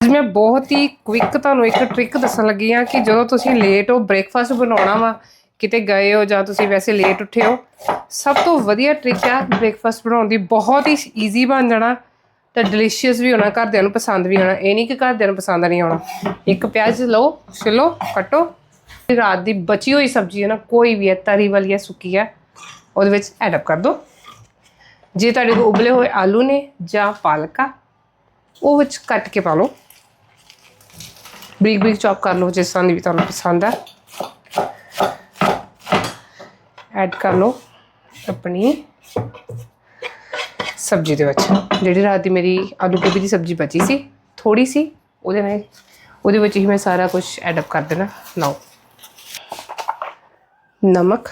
ਅੱਜ ਮੈਂ ਬਹੁਤ ਹੀ ਕੁਇਕ ਤੁਹਾਨੂੰ ਇੱਕ ਟ੍ਰਿਕ ਦੱਸਣ ਲੱਗੀ ਆ ਕਿ ਜਦੋਂ ਤੁਸੀਂ ਲੇਟ ਹੋ ਬ੍ਰੇਕਫਾਸਟ ਬਣਾਉਣਾ ਵਾ, ਕਿਤੇ ਗਏ ਹੋ ਜਾਂ ਤੁਸੀਂ ਵੈਸੇ ਲੇਟ ਉੱਠੇ ਹੋ, ਸਭ ਤੋਂ ਵਧੀਆ ਟ੍ਰਿਕ ਆ ਬ੍ਰੇਕਫਾਸਟ ਬਣਾਉਣ ਦੀ। ਬਹੁਤ ਹੀ ਈਜ਼ੀ ਬਣ ਜਾਣਾ ਤੇ ਡਿਲੀਸ਼ੀਅਸ ਵੀ ਹੋਣਾ, ਘਰਦਿਆਂ ਨੂੰ ਪਸੰਦ ਵੀ ਹੋਣਾ। ਇਹ ਨਹੀਂ ਕਿ ਘਰਦਿਆਂ ਨੂੰ ਪਸੰਦ ਨਹੀਂ ਆਉਣਾ। ਇੱਕ ਪਿਆਜ਼ ਲਓ, ਛਿਲੋ, ਕੱਟੋ। ਰਾਤ ਦੀ ਬਚੀ ਹੋਈ ਸਬਜ਼ੀ ਹੈ ਨਾ, ਕੋਈ ਵੀ ਹੈ, ਤਰੀ ਵਾਲੀ ਹੈ, ਸੁੱਕੀ ਹੈ, ਉਹਦੇ ਵਿੱਚ ਐਡ ਅਪ ਕਰ ਦਿਓ ਜੇ ਤੁਹਾਡੇ ਕੋਲ ਉਬਲੇ ਹੋਏ ਆਲੂ ਨੇ ਜਾਂ ਪਾਲਕ ਆ, ਉਹ ਵਿੱਚ ਕੱਟ ਕੇ ਪਾ ਲਓ। ਬਰੀਕ ਬਰੀਕ ਚੌਪ ਕਰ ਲਓ, ਜਿਸ ਤਰ੍ਹਾਂ ਦੀ ਵੀ ਤੁਹਾਨੂੰ ਪਸੰਦ ਹੈ ਐਡ ਕਰ ਲਓ ਆਪਣੀ ਸਬਜ਼ੀ ਦੇ ਵਿੱਚ। ਜਿਹੜੀ ਰਾਤ ਦੀ ਮੇਰੀ ਆਲੂ ਗੋਭੀ ਦੀ ਸਬਜ਼ੀ ਬਚੀ ਸੀ ਥੋੜੀ ਸੀ, ਉਹਦੇ ਨਾਲ, ਉਹਦੇ ਵਿੱਚ ਹੀ ਮੈਂ ਸਾਰਾ ਕੁਝ ਐਡ ਅਪ ਕਰ ਦੇਣਾ। ਲਓ। ਨਮਕ,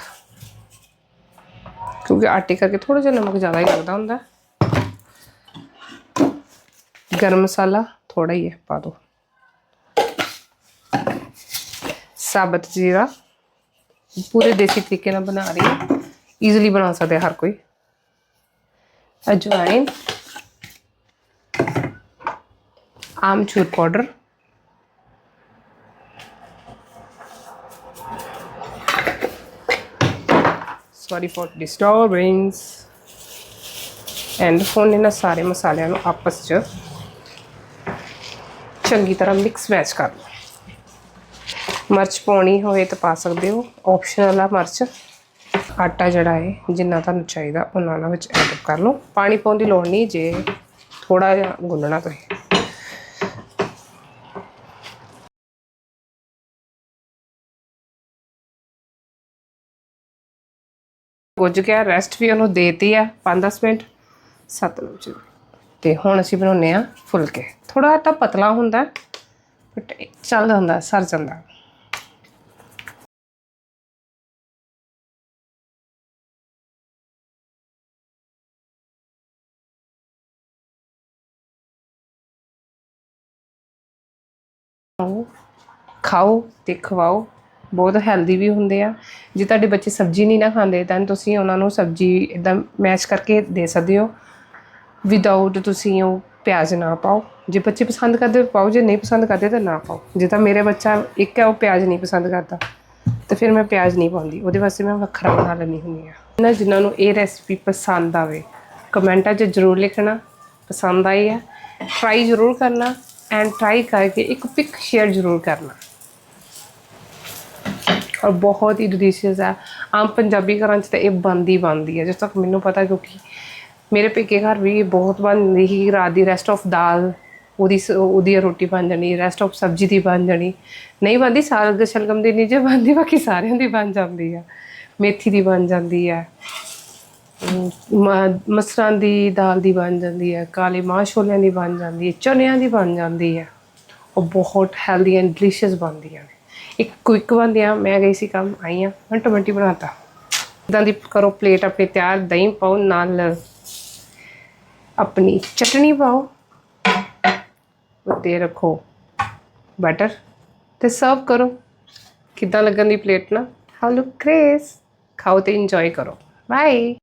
ਕਿਉਂਕਿ ਆਟੇ ਕਰਕੇ ਥੋੜਾ ਜਿਹਾ ਨਮਕ ਜ਼ਿਆਦਾ ਹੀ ਲੱਗਦਾ ਹੁੰਦਾ। ਗਰਮ ਮਸਾਲਾ ਥੋੜਾ ਹੀ ਹੈ, ਪਾ ਦਿਓ ਸਾਬਤ ਜੀਰਾ। ਪੂਰੇ ਦੇਸੀ ਤਰੀਕੇ ਨਾਲ ਬਣਾ ਰਹੀ ਹਾਂ। ਈਜ਼ੀਲੀ ਬਣਾ ਸਕਦੇ ਹਰ ਕੋਈ। ਅਜਵਾਇਨ amchur powder sorry for disturbance and ਹੁਣ ਇਹਨਾਂ ਸਾਰੇ ਮਸਾਲਿਆਂ ਨੂੰ ਆਪਸ 'ਚ ਚੰਗੀ ਤਰ੍ਹਾਂ ਮਿਕਸ ਮੈਚ ਕਰ ਲਓ। ਮਿਰਚ ਪਾਉਣੀ ਹੋਵੇ ਤਾਂ ਪਾ ਸਕਦੇ ਹੋ। ਆਪਸ਼ਨਲ ਆ ਮਿਰਚ। ਆਟਾ ਜਿਹੜਾ ਹੈ ਜਿੰਨਾ ਤੁਹਾਨੂੰ ਚਾਹੀਦਾ, ਉਹਨਾਂ ਨਾਲ ਵਿੱਚ ਐਡ ਕਰ ਲਓ। ਪਾਣੀ ਪਾਉਣ ਦੀ ਲੋੜ ਨਹੀਂ, ਜੇ ਥੋੜਾ ਜਿਹਾ ਗੁੰਨਣਾ ਤੁਸੀਂ। ਗੁੱਜ ਗਿਆ ਰੈਸਟ ਵੀ ਉਹਨੂੰ ਦੇਤੀ ਆ। 5-10 ਮਿੰਟ। ਸਤਲੁਜ ਚ। ਤੇ ਹੁਣ ਅਸੀਂ ਬਣਾਉਨੇ ਆ ਫੁਲਕੇ। ਥੋੜਾ ਆਟਾ ਪਤਲਾ ਹੁੰਦਾ ਬਟ ਚੱਲ ਜਾਂਦਾ ਸਰ ਜਾਂਦਾ। ਖਾਓ ਖਾਓ ਤੇ ਖਵਾਓ। ਬਹੁਤ ਹੈਲਦੀ ਵੀ ਹੁੰਦੇ ਆ। ਜੇ ਤੁਹਾਡੇ ਬੱਚੇ ਸਬਜ਼ੀ ਨਹੀਂ ਨਾ ਖਾਂਦੇ, ਤਾਂ ਤੁਸੀਂ ਉਹਨਾਂ ਨੂੰ ਸਬਜ਼ੀ ਇਦਾਂ ਮੈਸ਼ ਕਰਕੇ ਦੇ ਸਕਦੇ ਹੋ। ਵਿਦਆਊਟ ਤੁਸੀਂ ਉਹ ਪਿਆਜ਼ ਨਾ ਪਾਓ। ਜੇ ਬੱਚੇ ਪਸੰਦ ਕਰਦੇ ਪਾਓ। ਜੇ ਨਹੀਂ ਪਸੰਦ ਕਰਦੇ, ਤਾਂ ਨਾ ਪਾਓ। ਜੇ ਤਾਂ ਮੇਰੇ ਬੱਚਾ ਇੱਕ ਹੈ, ਉਹ ਪਿਆਜ਼ ਨਹੀਂ ਪਸੰਦ ਕਰਦਾ। ਤੇ ਫਿਰ ਮੈਂ ਪਿਆਜ਼ ਨਹੀਂ ਪਾਉਂਦੀ। ਉਹਦੇ ਵਾਸਤੇ ਮੈਂ ਵੱਖਰਾ ਬਣਾ ਲੈਂਦੀ ਹੁੰਦੀ ਆ ਨਾ ਜਿਨ੍ਹਾਂ ਨੂੰ ਇਹ ਰੈਸਪੀ ਪਸੰਦ ਆਵੇ। ਕਮੈਂਟਾਂ 'ਚ ਜ਼ਰੂਰ ਲਿਖਣਾ। ਪਸੰਦ ਆਈ ਹੈ। ਟਰਾਈ ਜ਼ਰੂਰ ਕਰਨਾ। ਐਂਡ ਟਰਾਈ ਕਰਕੇ ਇੱਕ ਪਿਕ ਸ਼ੇਅਰ ਜ਼ਰੂਰ ਕਰਨਾ। ਔਰ ਬਹੁਤ ਹੀ ਡਿਲੀਸ਼ੀਅਸ ਹੈ ਆਮ ਪੰਜਾਬੀ ਘਰਾਂ 'ਚ ਤਾਂ ਇਹ ਬਣਦੀ ਬਣਦੀ ਹੈ ਜਿਸ ਤੱਕ ਮੈਨੂੰ ਪਤਾ ਕਿਉਂਕਿ ਮੇਰੇ ਪੇਕੇ ਘਰ ਵੀ ਇਹ ਬਹੁਤ ਬਣਦੀ ਸੀ। ਰਾਤ ਦੀ ਰੈਸਟ ਆਫ ਦਾਲ, ਉਹਦੀ ਸ- ਉਹਦੀ ਰੋਟੀ ਬਣ ਜਾਣੀ ਰੈਸਟ ਆਫ ਸਬਜ਼ੀ ਦੀ ਬਣ ਜਾਣੀ। ਨਹੀਂ ਬਣਦੀ, ਸਾਗ ਸ਼ਲਗਮ ਦੀ ਨਹੀਂ ਜੇ ਬਣਦੀ, ਬਾਕੀ ਸਾਰਿਆਂ ਦੀ ਬਣ ਜਾਂਦੀ ਆ। ਮੇਥੀ ਦੀ ਬਣ ਜਾਂਦੀ ਹੈ ਮ- ਮਸਰਾਂ ਦੀ ਦਾਲ ਦੀ ਬਣ ਜਾਂਦੀ ਹੈ, ਕਾਲੇ ਮਾਂ ਛੋਲਿਆਂ ਦੀ ਬਣ ਜਾਂਦੀ ਹੈ, ਚਨਿਆਂ ਦੀ ਬਣ ਜਾਂਦੀ ਹੈ। ਉਹ ਬਹੁਤ ਹੈਲਦੀ ਐਂਡ ਡਿਲੀਸ਼ੀਅਸ ਬਣਦੀਆਂ ਨੇ। ਇੱਕ ਕੁਇਕ ਬਣਦੀਆਂ, ਮੈਂ ਗਈ ਸੀ ਕੰਮ, ਆਈ ਹਾਂ ਆ ਮਿੰਟੋ ਮਿੰਟੀ ਬਣਾਤਾ। ਇਦਾਂ ਦੀ ਕਰੋ ਪਲੇਟ ਆਪਣੀ ਤਿਆਰ, ਦਹੀਂ ਪਾਓ, ਨਾਲ ਆਪਣੀ ਚਟਣੀ ਪਾਓ, ਉੱਤੇ ਰੱਖੋ ਬਟਰ ਤੇ ਸਰਵ ਕਰੋ। ਕਿੱਦਾਂ ਲੱਗਣ ਦੀ ਪਲੇਟ ਨਾ? ਹਾਊ ਲੁੱਕ ਗ੍ਰੇਸ ਖਾਓ ਤੇ ਇੰਜੋਏ ਕਰੋ। ਬਾਏ